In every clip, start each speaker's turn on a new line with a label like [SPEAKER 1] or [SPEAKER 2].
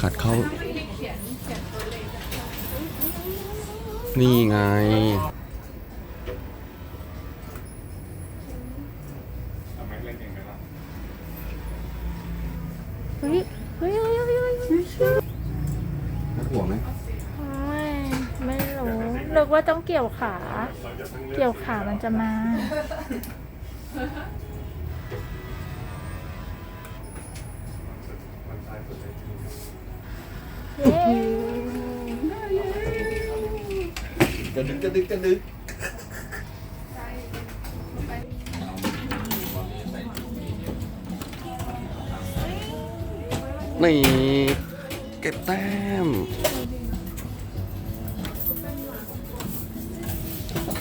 [SPEAKER 1] ขัดเข้า นี่ไง
[SPEAKER 2] เฮ้ยเฮ้ยเฮ้ยเฮ้ยเฮ้ยเฮ้ย
[SPEAKER 1] ห่วงไหม
[SPEAKER 2] ไม่ไม่รู้นึกว่าต้องเกี่ยวขา เกี่ยวขามันจะมา
[SPEAKER 1] กระดึกกระดึกกระดึกนี่เก็บแต้ม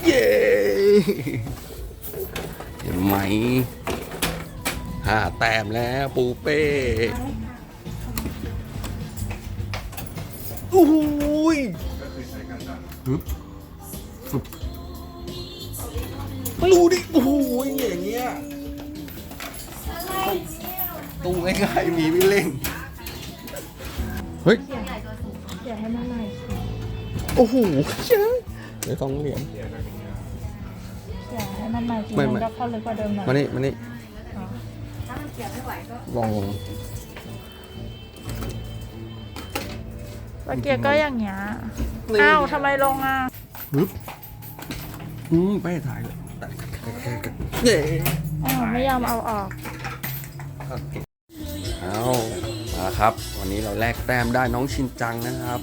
[SPEAKER 1] เย้เห็นไหมห้าแต้มแล้วปูเป้ โอ้โหยฮึบฟึบดูดิ โอ้โหยอย่างเงี้ยตู้ง่ายๆมีไม่เล่งเฮ้ย
[SPEAKER 2] เดี๋ยวให้มันใหม่สิ
[SPEAKER 1] โอ้โหเจ้ยเดี๋ยวต้องเหรียญ
[SPEAKER 2] เดี๋ยวให้มันใหม่สิ
[SPEAKER 1] ไม่
[SPEAKER 2] มัน
[SPEAKER 1] ไม่
[SPEAKER 2] ก็เข้าลึกกว่าเดิมหน่อย
[SPEAKER 1] มานี่มานี่
[SPEAKER 2] อ๋อ
[SPEAKER 1] ลอง
[SPEAKER 2] เมื่อกี้ก็อย่างเงี้ย
[SPEAKER 1] นี่
[SPEAKER 2] อ้าวทำไมลงอะ
[SPEAKER 1] ฮึบอืมไปถ่ายเลยเย้
[SPEAKER 2] อ้าวไม่ยอมเอาออก
[SPEAKER 1] เอามาครับ วันนี้เราแลกแต้มได้น้องชินจังนะครับ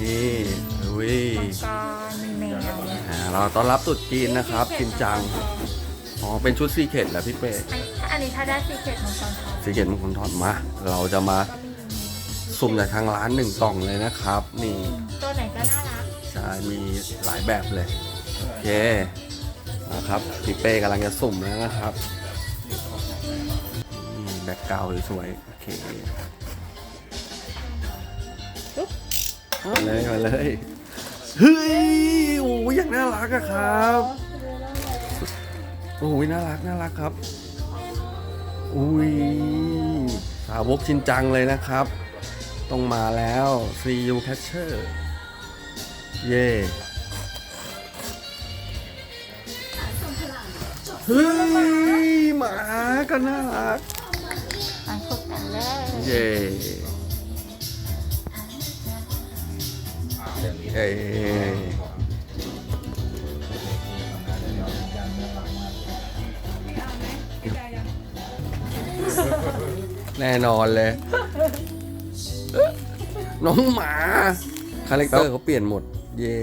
[SPEAKER 1] นี่เว้ย
[SPEAKER 2] มังกรมีแมว
[SPEAKER 1] อ่าเราต้อนรับตรุ๊จีนนะครับ ชินจัง อ๋อ เป็นชุดซีเคทเหรอพี่เป้
[SPEAKER 2] อันนี้ถ้าได้ซีเกตมังกรทอง
[SPEAKER 1] ซีเคทมงคลทอดมา เราจะมา สุ่มจากทางร้านหนึ่งกล่องเลยนะครับ นี่
[SPEAKER 2] ตัวไหนก็น่ารัก
[SPEAKER 1] ใช่มีหลายแบบเลย โอเคนะครับพี่เป้กำลังจะสุ่มแล้วนะครับนี่แบ็กกราวด์สวยๆโอเคมาเลยมาเลยเฮ้ยโอ้ยอย่างน่ารักอะครับโอ้ยน่ารักน่ารักครับ อุ้ยสาวกชินจังเลยนะครับ ต้องมาแล้ว See you catcher เย่เฮ้ยหมาก็น่ารัก
[SPEAKER 2] อันคุกกันเลย
[SPEAKER 1] เย่เอ้ยแน่นอนเลย น้องหมา คาแรคเตอร์เขาเปลี่ยนหมด เย่